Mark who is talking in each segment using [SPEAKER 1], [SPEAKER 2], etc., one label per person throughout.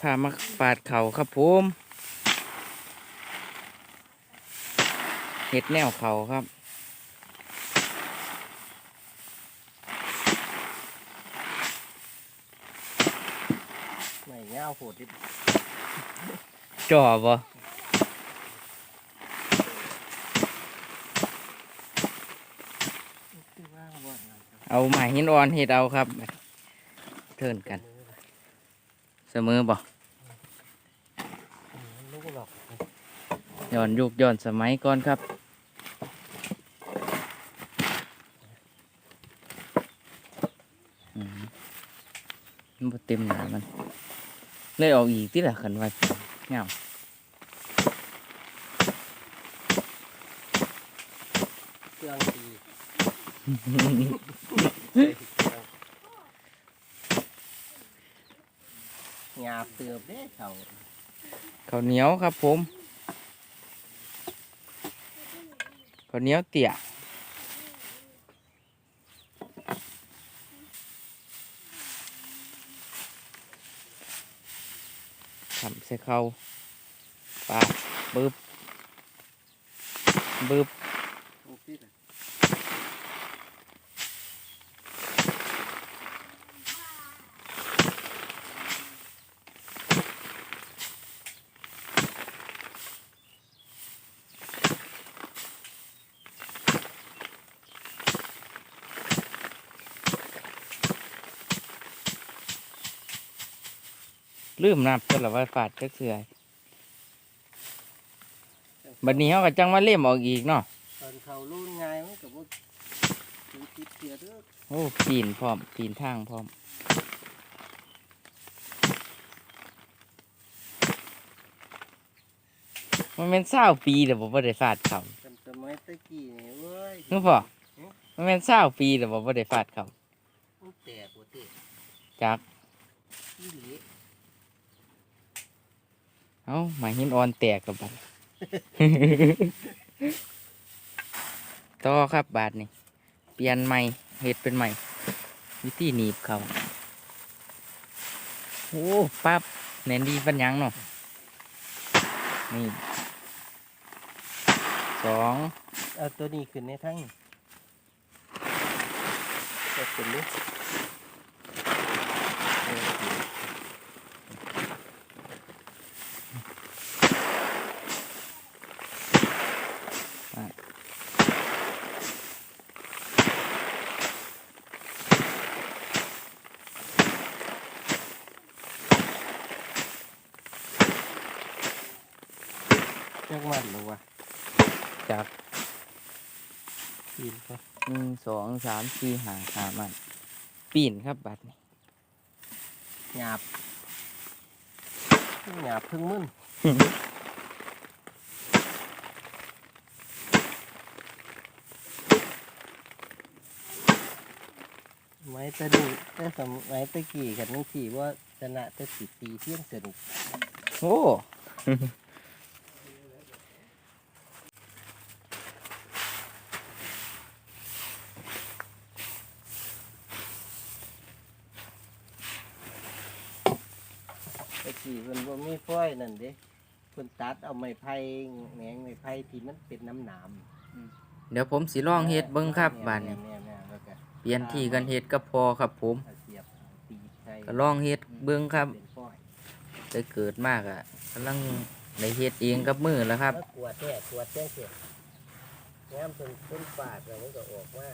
[SPEAKER 1] พามาปาดเขาครับผมเห็ดแนวเขาครับ
[SPEAKER 2] ไม่เงาโหดดิ
[SPEAKER 1] จ่อบ่
[SPEAKER 2] คือว่าบ่อนนะครับ
[SPEAKER 1] เอาไม้หินอ่อนเห็ดเอาครับ เทินกัน เสมอบ่
[SPEAKER 2] ลูกหลอก
[SPEAKER 1] ย้อนยุคย้อนสมัยก่อนครับอืมมันเต็มหนามัน เลยออกอีกที่ละขันไว่าเงา
[SPEAKER 2] เครื่องดีหยาบเติบเด้เขา
[SPEAKER 1] ข้าวเหนียวครับผมข้าวเหนียวเตี่ยทำใส่เขาปาบึบบึบ ลืมนับก็ละว่าฟาดก็เสือบัดนี้เขาก็จังมาเล่มออกอีกเนาะ
[SPEAKER 2] ตอนเขารุ่นง่ายมันกับว่าถึงติดเสียเด้อ
[SPEAKER 1] โอ้ปีนพร้อมปีนทางพร้อมมันเป็นเศร้าปีแต่ผมไม่ได้ฟาดเขา
[SPEAKER 2] กันสมัยตะกี้นี่เว้ย
[SPEAKER 1] นึกพอมันเป็นเศร้าปีแต่ผมไม่ได้ฟาดเขา
[SPEAKER 2] มันแตกหัวเตะ
[SPEAKER 1] จาก
[SPEAKER 2] ยี่หลี
[SPEAKER 1] เอ้าหมาหินอ่อนแตกกับบัด ต่อครับบาทนี่ เปลี่ยนใหม่เห็ดเป็นใหม่ วิธีหนีบเขาโอ้ปั๊บแน่นดีปัญญังเนาะนี่สอง
[SPEAKER 2] เอาตัวนี้ขึ้นในทั้งจะขึ้นดิ จักมันหรือวะ
[SPEAKER 1] จาก
[SPEAKER 2] ปีนก็
[SPEAKER 1] หนึ่งสองสามสี่ห้าห้ามันปีนครับบาทนี่
[SPEAKER 2] หยาบหยาบเพึ่งมึนไม้ตะดูแต่สมัยตะกี้กันนี่ขี่ว่าชนะแต่สิปีเที่ยงสนุก
[SPEAKER 1] โอ้
[SPEAKER 2] ตะกี้มันว่ามีฝ้อยนั่นเด้เพิ่นตัดเอาไม้ไผ่แหนงไม้ไผ่ที่มันเป็นน้ำหนาม
[SPEAKER 1] เดี๋ยวผมสิลองเฮ็ดเบิ้งครับบาทนี่
[SPEAKER 2] แม่ๆๆแล้วก็
[SPEAKER 1] เปลี่ยนที่กันเฮ็ดก็พอครับผม
[SPEAKER 2] เอาเสียบตีใส่
[SPEAKER 1] ก็ลองเฮ็ดเบิ้งครับ
[SPEAKER 2] เป็นฝ้อย
[SPEAKER 1] ได้เกิดมากอะกำลังได้เฮ็ดเองกับมือแล้วครับ
[SPEAKER 2] แล้วกวดแท้กวดแท้เสียงามเป็นต้นฝาดแล้วมันก็ออกมา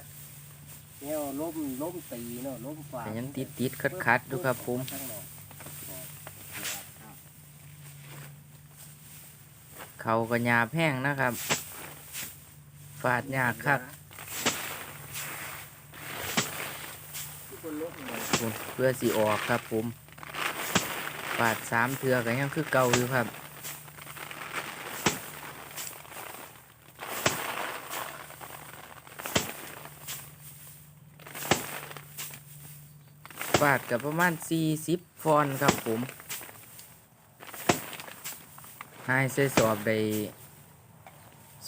[SPEAKER 2] เนี่ยล้มล้มตีเนาะล้มฝาด
[SPEAKER 1] แต่ยังติดติดคัดคัดๆอยู่ครับผม
[SPEAKER 2] ข้างนอกครับ
[SPEAKER 1] เขาก็หยาบแห้งนะครับ ฟาดยากครับ
[SPEAKER 2] คนล้มเพื่
[SPEAKER 1] อสิออกครับผมฟาดสามเทือก็ยังคือเก่าอยู่ครับฟาดกับประมาณสี่สิบฟอนครับผม ให้ยใส่สอบได้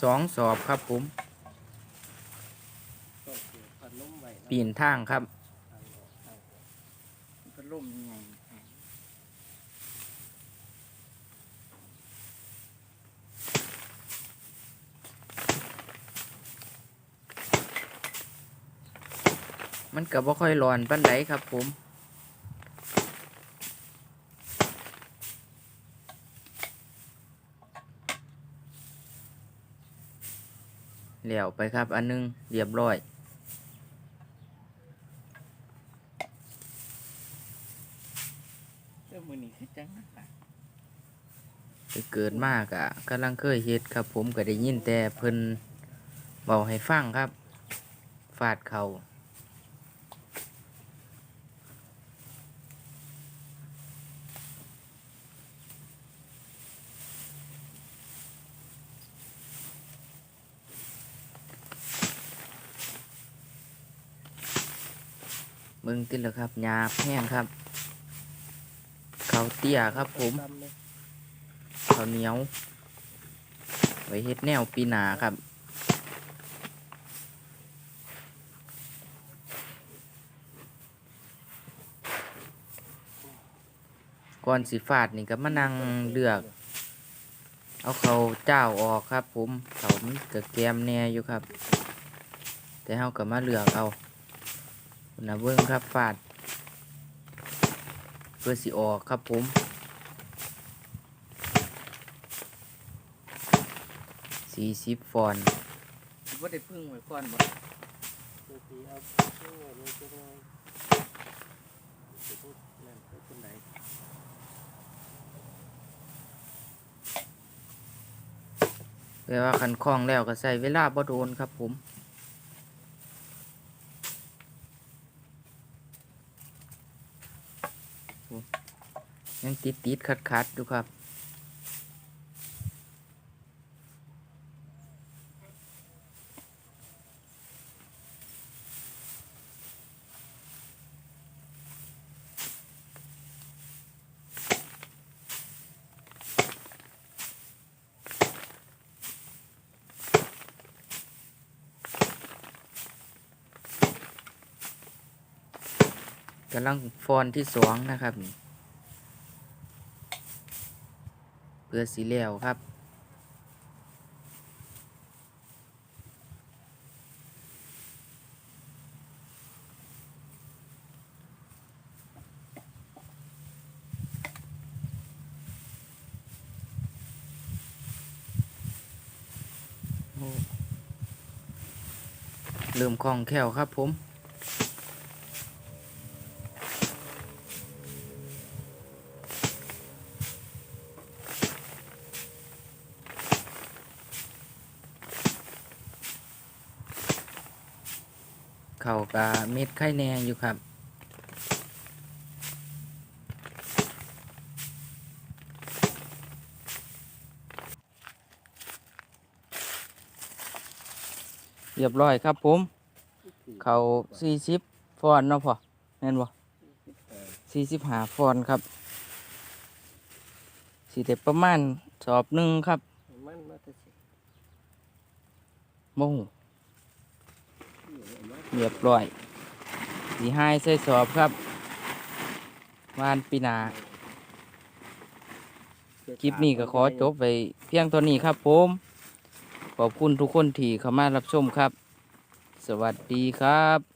[SPEAKER 1] สองสอบครับผม ปีนทางครับพัดลมยังไงมันก็บ่ค่อยร้อนปั้นไหลครับผม แล้วไปครับ อันหนึงเรียบร้อย
[SPEAKER 3] เจ้ามือนี่คือจังนะ
[SPEAKER 1] ไปเกิดมากอะกำลังเคยเฮ็ดครับ ผมก็ได้ยินแต่เพิ่นเบาให้ฟังครับ ฟาดเขา มึงติดแล้วครับหยาบแห้งครับ เขาเตี้ยครับผม
[SPEAKER 2] เข้า
[SPEAKER 1] วเหนียว ไว้เฮ็ดแนวปีหนาครับ ก่อนสิฟาดนี่ก็มานั่งเลือก เอาเขาเจ้าออกครับผม เขามันก็แกมแน่อยู่ครับ แต่เฮาก็มาเลือกเอา นะเบิ้งครับฟาด เพื่อสิออกครับผมสี่สิบฟอนต์
[SPEAKER 3] ว่าได้พึ่งไว้ก่อนบ่
[SPEAKER 2] เดี๋ยวสิเอาเชื่อเลยจะได้จะพูดนั่นก็เป็นไหน
[SPEAKER 1] แปลว่าคันคล้องแล้วก็ใส่เวลาบ่โดนครับผม ยังติดติดขัดขัดๆอยู่ครับ กำลังฟอนที่สองนะครับเพื่อสีเหลวครับเริ่มคล่องแคล่วครับผม เขากะเม็ดไข่แหนงอยู่ครับ เรียบร้อยครับผม เขาสี่สิบฟอนต์เนาะพอแม่นบ่สี่สิบหาฟอนต์ครับสีเด็ประมาณสอบหนึ่งครับ
[SPEAKER 2] มันมาแต่สิ
[SPEAKER 1] โมโห เรียบร้อยสีให้ใส่สอบครับวานปีนาคลิปนี้ก็ขอจบไปเพียงเท่านี้ครับผมขอบคุณทุกคนที่เข้ามารับชมครับ สวัสดีครับ